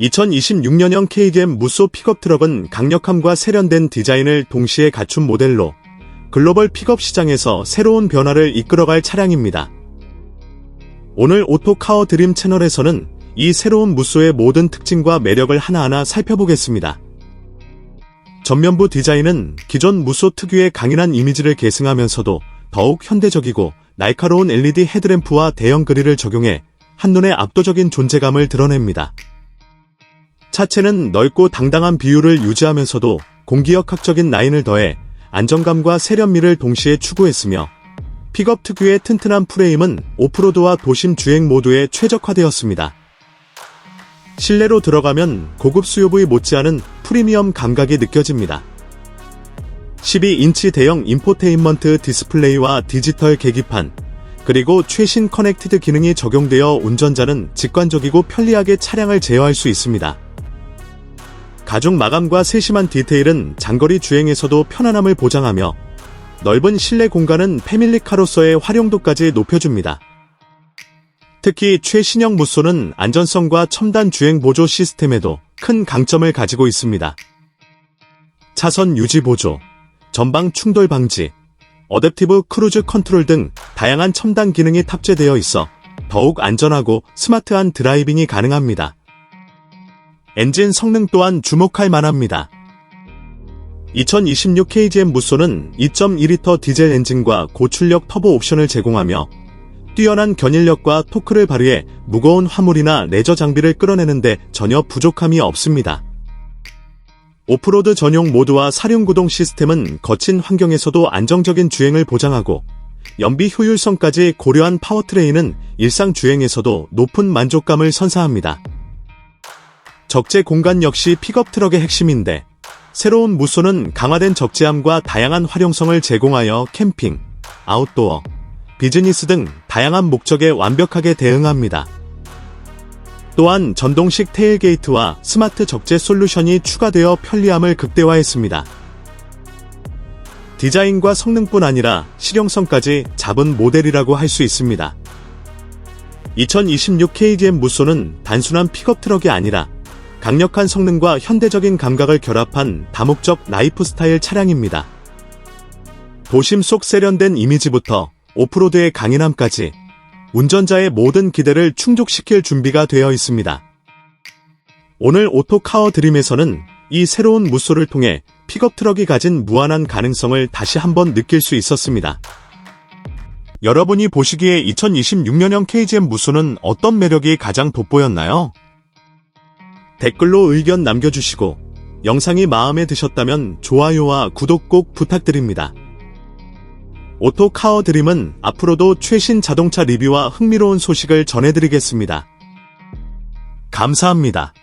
2026년형 KDM 무쏘 픽업 트럭은 강력함과 세련된 디자인을 동시에 갖춘 모델로 글로벌 픽업 시장에서 새로운 변화를 이끌어갈 차량입니다. 오늘 오토카어 드림 채널에서는 이 새로운 무쏘의 모든 특징과 매력을 하나하나 살펴보겠습니다. 전면부 디자인은 기존 무쏘 특유의 강인한 이미지를 계승하면서도 더욱 현대적이고 날카로운 LED 헤드램프와 대형 그릴을 적용해 한눈에 압도적인 존재감을 드러냅니다. 차체는 넓고 당당한 비율을 유지하면서도 공기역학적인 라인을 더해 안정감과 세련미를 동시에 추구했으며 픽업 특유의 튼튼한 프레임은 오프로드와 도심 주행 모두에 최적화되었습니다. 실내로 들어가면 고급 수요부의 못지않은 프리미엄 감각이 느껴집니다. 12인치 대형 인포테인먼트 디스플레이와 디지털 계기판, 그리고 최신 커넥티드 기능이 적용되어 운전자는 직관적이고 편리하게 차량을 제어할 수 있습니다. 가죽 마감과 세심한 디테일은 장거리 주행에서도 편안함을 보장하며 넓은 실내 공간은 패밀리카로서의 활용도까지 높여줍니다. 특히 최신형 무쏘는 안전성과 첨단 주행 보조 시스템에도 큰 강점을 가지고 있습니다. 차선 유지 보조, 전방 충돌 방지, 어댑티브 크루즈 컨트롤 등 다양한 첨단 기능이 탑재되어 있어 더욱 안전하고 스마트한 드라이빙이 가능합니다. 엔진 성능 또한 주목할 만합니다. 2026 KGM 무쏘는 2.2리터 디젤 엔진과 고출력 터보 옵션을 제공하며 뛰어난 견인력과 토크를 발휘해 무거운 화물이나 레저 장비를 끌어내는데 전혀 부족함이 없습니다. 오프로드 전용 모드와 사륜구동 시스템은 거친 환경에서도 안정적인 주행을 보장하고 연비 효율성까지 고려한 파워트레인은 일상 주행에서도 높은 만족감을 선사합니다. 적재 공간 역시 픽업 트럭의 핵심인데 새로운 무쏘는 강화된 적재함과 다양한 활용성을 제공하여 캠핑, 아웃도어, 비즈니스 등 다양한 목적에 완벽하게 대응합니다. 또한 전동식 테일게이트와 스마트 적재 솔루션이 추가되어 편리함을 극대화했습니다. 디자인과 성능뿐 아니라 실용성까지 잡은 모델이라고 할 수 있습니다. 2026 KGM 무쏘는 단순한 픽업 트럭이 아니라 강력한 성능과 현대적인 감각을 결합한 다목적 라이프 스타일 차량입니다. 도심 속 세련된 이미지부터 오프로드의 강인함까지 운전자의 모든 기대를 충족시킬 준비가 되어 있습니다. 오늘 오토카어 드림에서는 이 새로운 무쏘를 통해 픽업 트럭이 가진 무한한 가능성을 다시 한번 느낄 수 있었습니다. 여러분이 보시기에 2026년형 KGM 무쏘는 어떤 매력이 가장 돋보였나요? 댓글로 의견 남겨주시고 영상이 마음에 드셨다면 좋아요와 구독 꼭 부탁드립니다. 오토카어 드림은 앞으로도 최신 자동차 리뷰와 흥미로운 소식을 전해드리겠습니다. 감사합니다.